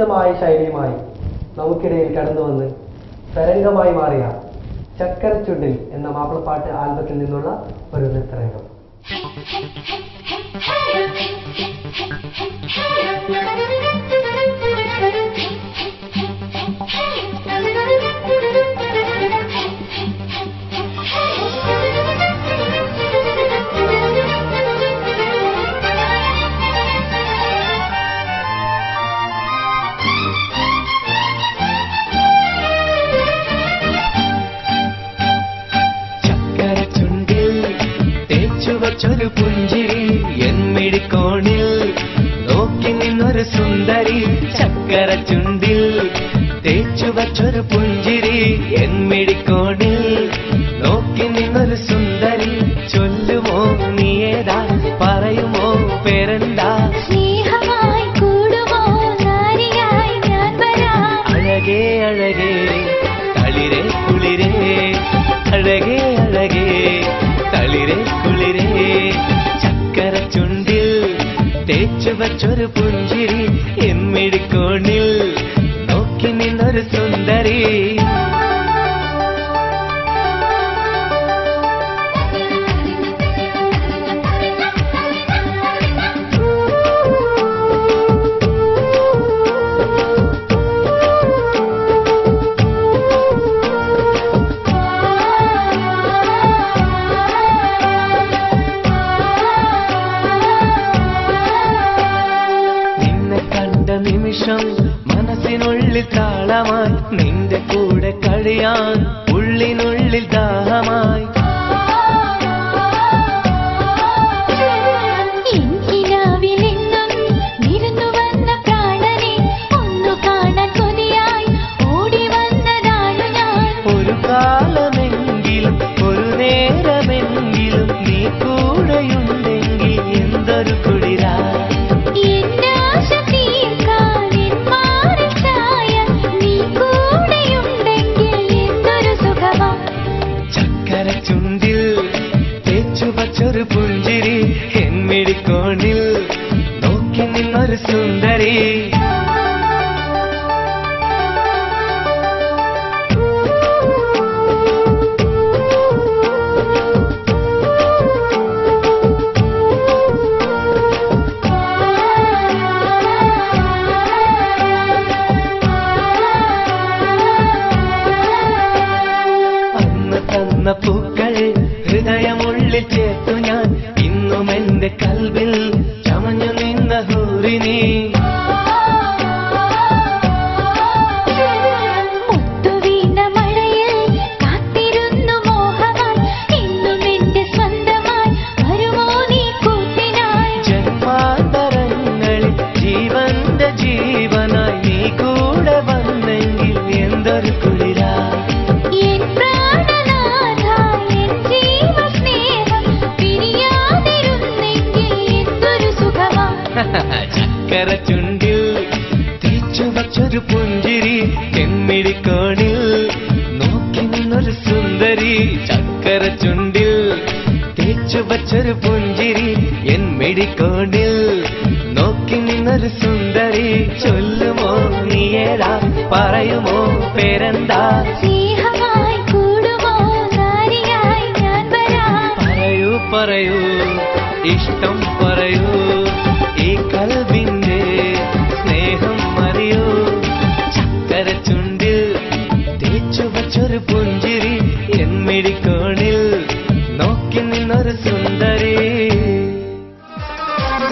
വ്യത്യസ്തമായ ശൈലിയുമായി നമുക്കിടയിൽ കടന്നു വന്ന് തരംഗമായി മാറിയ ചക്കരച്ചുണ്ടിൽ എന്ന മാപ്പിളപ്പാട്ട് ആൽബത്തിൽ നിന്നുള്ള ഒരു നൃത്തരംഗം വച്ചൊരു പുഞ്ചിരി എന്മിടിക്കോണിൽ നോക്കി നിന്നൊരു സുന്ദരി ചക്കര ചുണ്ടിൽ തേച്ചു വച്ചൊരു പുഞ്ചിരി എന്മിടിക്കോണിൽ നോക്കി നിന്നൊരു സുന്ദരി ചൊല്ലുമോ നീ പറയുമോ പേരെന്താ? അഴകേ അഴകേ തളിരേ കുളിരേ അഴകേ വച്ചൊരു പുഞ്ചിരി എമ്മിടിക്കോണിൽ നോക്കി നിന്നൊരു സുന്ദരി നിമിഷം മനസ്സിനുള്ളിൽ താളമായി നിന്റെ കൂടെ കഴിയാൻ ഉള്ളിനുള്ളിൽ ദാഹമായി ചുണ്ടിൽ തേച്ചു വച്ചൊരു പുഞ്ചിരി എന്മിടിക്കോണിൽ നോക്കി നിന്നൊരു സുന്ദരി. കൽവിൽ ചമഞ്ഞു നിന്ന ഹൂറിനി ചക്കര ചുണ്ടിൽ തേച്ചു വച്ചൊരു പുഞ്ചിരി എമ്മിടിക്കോണിൽ നോക്കി നിന്നൊരു സുന്ദരി ചക്കര ചുണ്ടിൽ തേച്ചു വച്ചൊരു പുഞ്ചിരി എന്മിടിക്കോണിൽ നോക്കി നിന്നൊരു സുന്ദരി ചൊല്ലുമോ നീയേടാ പറയുമോ പേരെന്താ പറയൂ ഇഷ്ടം പറയൂ ഇഷ്ടം പറയൂ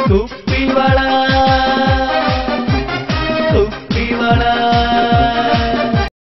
YouTube.